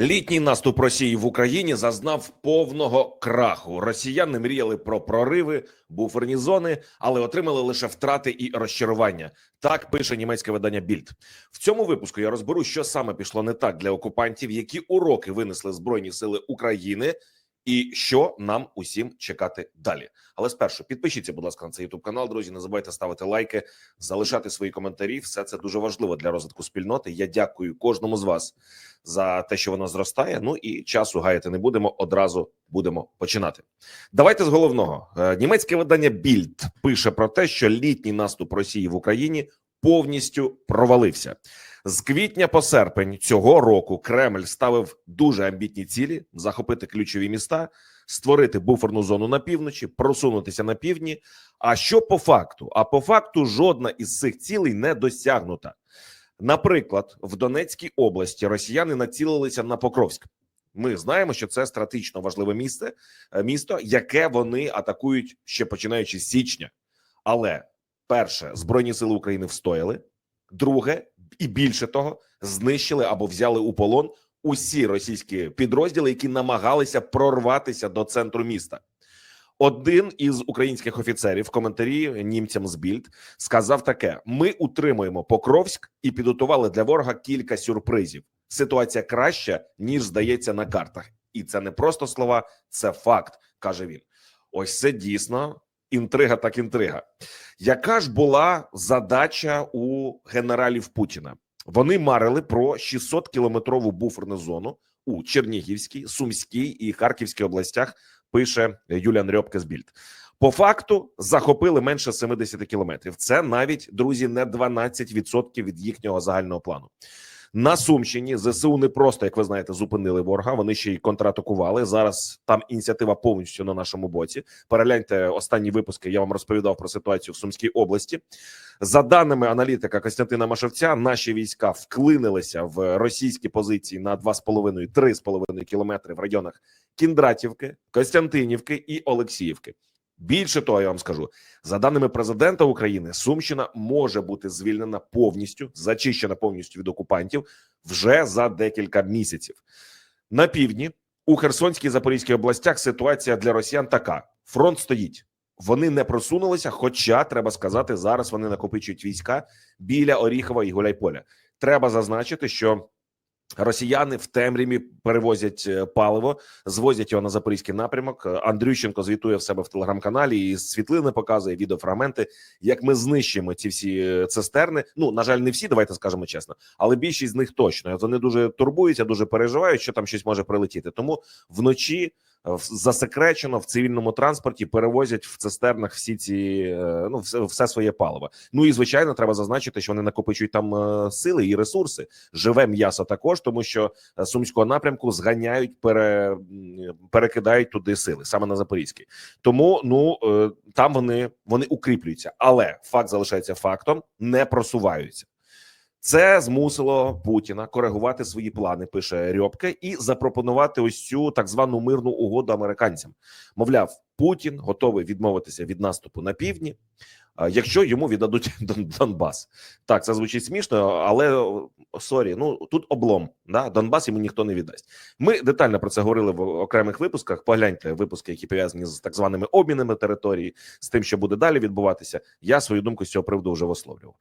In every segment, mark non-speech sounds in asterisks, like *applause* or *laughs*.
Літній наступ Росії в Україні зазнав повного краху. Росіяни мріяли про прориви, буферні зони, але отримали лише втрати і розчарування. Так пише німецьке видання Більд. В цьому випуску я розберу, що саме пішло не так для окупантів, які уроки винесли збройні сили України, і що нам усім чекати далі. Але спершу підпишіться, будь ласка, на цей youtube канал. Друзі, не забувайте ставити лайки, залишати свої коментарі. Все це дуже важливо для розвитку спільноти. Я дякую кожному з вас за те, що воно зростає. Ну і часу гаяти не будемо. Одразу будемо починати. Давайте з головного Е, німецьке видання Більд пише про те, що літній наступ Росії в Україні повністю провалився. З квітня по серпень цього року Кремль ставив дуже амбітні цілі: захопити ключові міста, створити буферну зону на півночі, просунутися на півдні. А що по факту? А по факту жодна із цих цілей не досягнута. Наприклад, в Донецькій області росіяни націлилися на Покровськ. Ми знаємо, що це стратегічно важливе місце, е, місто, яке вони атакують ще починаючи з січня. Але перше, збройні сили України встояли. Друге, і більше того, знищили або взяли у полон усі російські підрозділи, які намагалися прорватися до центру міста. Один із українських офіцерів в коментарі німцям з Більд сказав таке: ми утримуємо Покровськ і підготували для ворога кілька сюрпризів. Ситуація краща ніж здається на картах, і це не просто слова, це факт, каже він. Ось це дійсно інтрига, так інтрига. Яка ж була задача у генералів Путіна? Вони марили про 600 кілометрову буферну зону у Чернігівській, Сумській і Харківській областях. Пише Юліан Рьобке з Більд. По факту захопили менше 70 кілометрів. Це навіть друзі не 12% від їхнього загального плану. На Сумщині ЗСУ не просто, як ви знаєте, зупинили ворога. Вони ще й контратакували. Зараз там ініціатива повністю на нашому боці. Перегляньте останні випуски. Я вам розповідав про ситуацію в Сумській області. За даними аналітика Костянтина Машевця, наші війська вклинилися в російські позиції на 2,5-3,5 кілометри в районах Кіндратівки, Костянтинівки і Олексіївки. Більше того, я вам скажу за даними президента України, Сумщина може бути звільнена повністю, зачищена повністю від окупантів вже за декілька місяців. На півдні у Херсонській і Запорізькій областях ситуація для росіян така: фронт стоїть. Вони не просунулися. Хоча треба сказати, зараз вони накопичують війська біля Оріхова і Гуляйполя. Треба зазначити, що Росіяни в темряві перевозять е, паливо, звозять його на запорізький напрямок. Е, Андрющенко звітує в себе в телеграм-каналі і світлини показує відеофрагменти, як ми знищимо ці всі е, цистерни. Ну на жаль, не всі, давайте скажемо чесно, але більшість з них точно вони дуже турбуються, дуже переживають, що там щось може прилетіти. Тому вночі засекречено в цивільному транспорті перевозять в цистернах всі ці е, ну все, все своє паливо. Ну і звичайно, треба зазначити, що вони накопичують там е, сили і ресурси. Живе м'ясо також, тому що е, сумського напрямку зганяють, пере, перекидають туди сили саме на Запорізький. Тому ну там вони вони укріплюються, але факт залишається фактом, не просуваються. Це змусило Путіна коригувати свої плани, пише Рьобке, і запропонувати ось цю так звану мирну угоду американцям. Мовляв, Путін готовий відмовитися від наступу на півдні, якщо йому віддадуть *laughs* Дон- Донбас. Так, це звучить смішно, але сорі, ну тут облом. Да? Донбас йому ніхто не віддасть. Ми детально про це говорили в окремих випусках. Погляньте випуски, які пов'язані з так званими обмінами території, з тим, що буде далі відбуватися. Я свою думку з цього приводу вже висловлював.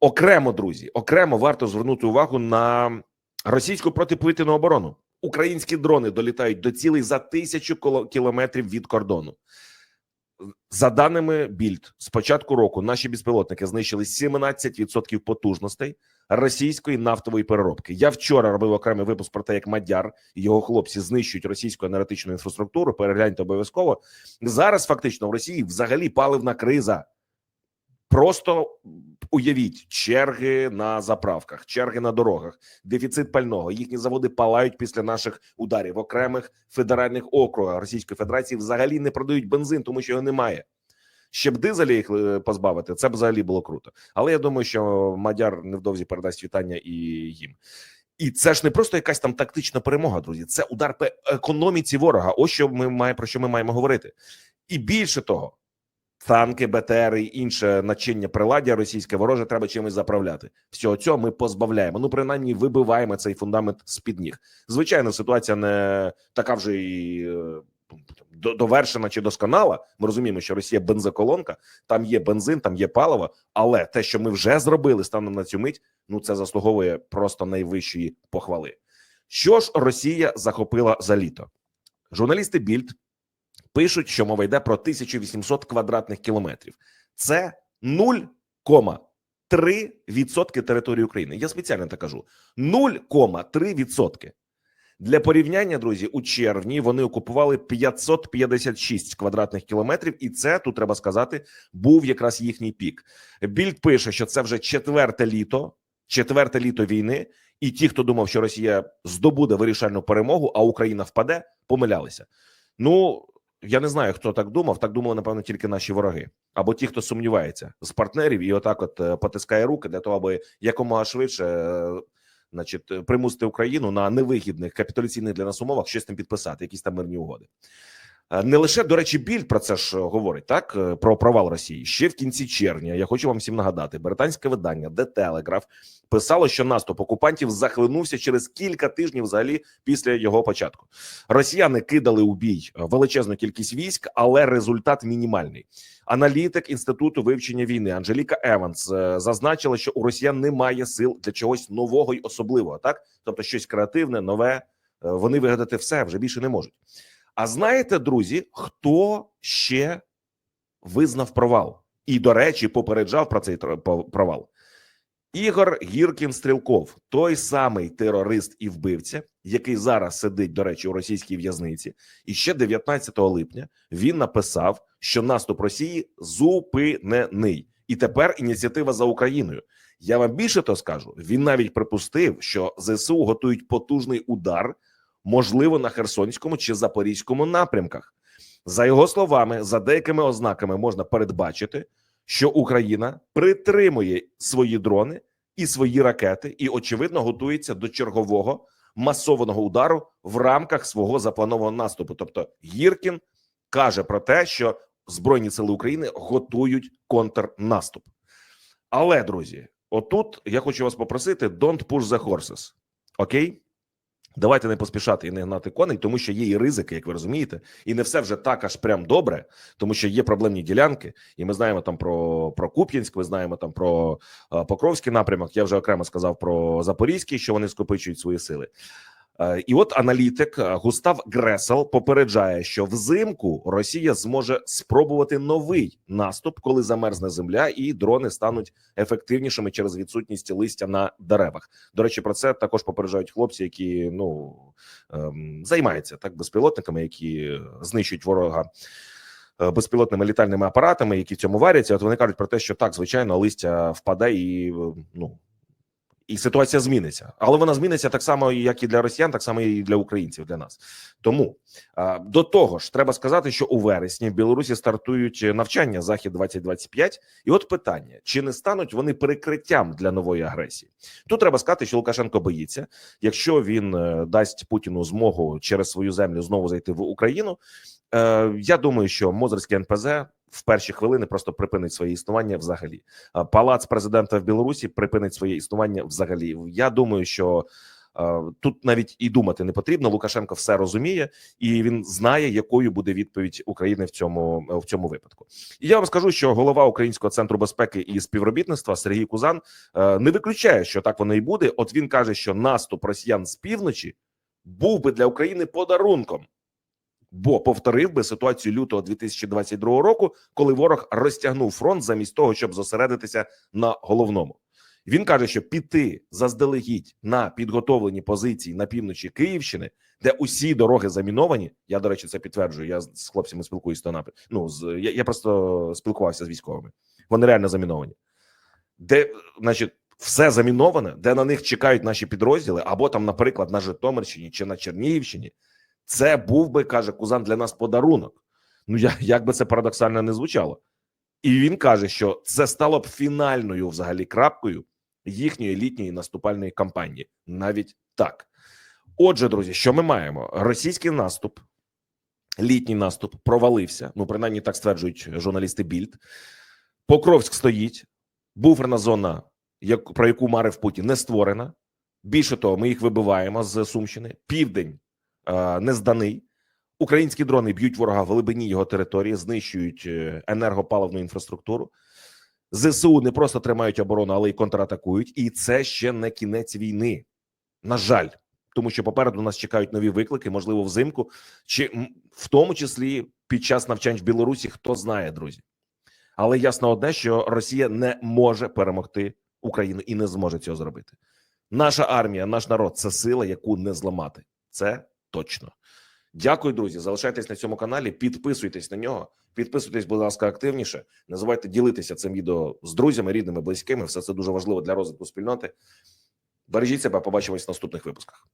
Окремо, друзі, окремо варто звернути увагу на російську протиповітряну оборону. Українські дрони долітають до цілей за тисячу кілометрів від кордону. За даними Більд, з початку року наші безпілотники знищили 17% потужностей російської нафтової переробки. Я вчора робив окремий випуск про те, як Мадяр і його хлопці знищують російську енергетичну інфраструктуру. Перегляньте обов'язково. Зараз фактично в Росії взагалі паливна криза. Просто уявіть черги на заправках, черги на дорогах, дефіцит пального. Їхні заводи палають після наших ударів. Окремих федеральних округах Російської Федерації взагалі не продають бензин, тому що його немає. Ще б дизеля їх е, позбавити, це б взагалі було круто. Але я думаю, що Мадяр невдовзі передасть вітання і їм. І це ж не просто якась там тактична перемога, друзі. Це удар по економіці ворога. Ось що ми має про що ми маємо говорити. І більше того, танки, БТРи і інше начиння приладдя російське вороже треба чимось заправляти. Всього цього ми позбавляємо. Ну, принаймні, вибиваємо цей фундамент з під ніг. Звичайно, ситуація не така вже і е, довершена чи досконала. Ми розуміємо, що Росія бензоколонка, там є бензин, там є паливо. Але те, що ми вже зробили станом на цю мить, ну це заслуговує просто найвищої похвали. Що ж Росія захопила за літо? Журналісти Більд пишуть, що мова йде про 1800 квадратних кілометрів. Це 0,3% території України. Я спеціально так кажу: 0,3%. Для порівняння, друзі, у червні вони окупували 556 квадратних кілометрів, і це тут треба сказати, був якраз їхній пік. Більд пише, що це вже четверте літо, четверте літо війни, і ті, хто думав, що Росія здобуде вирішальну перемогу, а Україна впаде, помилялися. Ну я не знаю, хто так думав. Так думали, напевно, тільки наші вороги або ті, хто сумнівається з партнерів, і отак, от е, потискає руки для того, аби якомога швидше, е, значить, примусити Україну на невигідних капітуляційних для нас умовах щось там підписати, якісь там мирні угоди. Е, Не лише до речі, біль про це ж говорить так е, про провал Росії ще в кінці червня. Я хочу вам всім нагадати: британське видання The Telegraph писало, що наступ окупантів захлинувся через кілька тижнів взагалі після його початку. Росіяни кидали у бій величезну кількість військ, але результат мінімальний. Аналітик інституту вивчення війни Анжеліка Еванс е, зазначила, що у росіян немає сил для чогось нового й особливого, так тобто щось креативне, нове. Вони вигадати все вже більше не можуть. А знаєте, друзі, хто ще визнав провал? І, до речі, попереджав про цей провал. Ігор Гіркін Стрілков, той самий терорист і вбивця, який зараз сидить, до речі, у російській в'язниці, і ще 19 липня він написав, що наступ Росії зупинений, і тепер ініціатива за Україною. Я вам більше то скажу. Він навіть припустив, що ЗСУ готують потужний удар, можливо, на Херсонському чи Запорізькому напрямках. За його словами, за деякими ознаками можна передбачити, що Україна притримує свої дрони і свої ракети, і очевидно готується до чергового масованого удару в рамках свого запланованого наступу. Тобто, Гіркін каже про те, що Збройні сили України готують контрнаступ. Але, друзі, отут я хочу вас попросити: don't push the horses. Окей? Давайте не поспішати і не гнати коней, тому що є і ризики, як ви розумієте, і не все вже так аж прям добре, тому що є проблемні ділянки, і ми знаємо там про, про Куп'янськ, ми знаємо там про е, Покровський напрямок. Я вже окремо сказав про Запорізький, що вони скопичують свої сили. Е, І от аналітик е, Густав Гресел попереджає, що взимку Росія зможе спробувати новий наступ, коли замерзне земля, і дрони стануть ефективнішими через відсутність листя на деревах. До речі, про це також попереджають хлопці, які ну ем, займаються так безпілотниками, які знищують ворога. е, Безпілотними літальними апаратами, які в цьому варяться, от вони кажуть про те, що так, звичайно, листя впаде і е, ну і ситуація зміниться, але вона зміниться так само, як і для росіян, так само і для українців. Для нас тому до того ж, треба сказати, що у вересні в Білорусі стартують навчання захід 2025 І от питання: чи не стануть вони перекриттям для нової агресії? Тут треба сказати, що Лукашенко боїться, якщо він е, дасть Путіну змогу через свою землю знову зайти в Україну. Е, я думаю, що Мозерський НПЗ в перші хвилини просто припинить своє існування взагалі. Палац президента в Білорусі припинить своє існування взагалі. Я думаю, що е, тут навіть і думати не потрібно. Лукашенко все розуміє, і він знає, якою буде відповідь України в цьому в цьому випадку. І я вам скажу, що голова Українського центру безпеки і співробітництва Сергій Кузан е, не виключає, що так воно і буде. От він каже, що наступ росіян з півночі був би для України подарунком. Бо повторив би ситуацію лютого 2022 року, коли ворог розтягнув фронт замість того, щоб зосередитися на головному. Він каже, що піти заздалегідь на підготовлені позиції на півночі Київщини, де усі дороги заміновані. Я до речі, це підтверджую. Я з хлопцями спілкуюся то напрям. Ну з я, я просто спілкувався з військовими. Вони реально заміновані, де, значить, все заміноване, де на них чекають наші підрозділи, або там, наприклад, на Житомирщині чи на Чернігівщині. Це був би, каже Кузан, для нас подарунок. Ну я як би це парадоксально не звучало, і він каже, що це стало б фінальною взагалі крапкою їхньої літньої наступальної кампанії. Навіть так. Отже, друзі, що ми маємо? Російський наступ літній наступ провалився. Ну, принаймні так стверджують журналісти Більд. Покровськ стоїть, буферна зона, як, про яку марив Путін, не створена. Більше того, ми їх вибиваємо з Сумщини. Південь не зданий. Українські дрони б'ють ворога в глибині його території, знищують е, енергопаливну інфраструктуру. ЗСУ не просто тримають оборону, але й контратакують. І це ще не кінець війни. На жаль, тому що попереду нас чекають нові виклики, можливо, взимку, чи в тому числі під час навчань в Білорусі, хто знає, друзі. Але ясно одне, що Росія не може перемогти Україну і не зможе цього зробити. Наша армія, наш народ це сила, яку не зламати. Це точно. Дякую, друзі. Залишайтесь на цьому каналі, підписуйтесь на нього, підписуйтесь, будь ласка, активніше. Не забувайте ділитися цим відео з друзями, рідними, близькими. Все це дуже важливо для розвитку спільноти. Бережіть себе, побачимось в наступних випусках.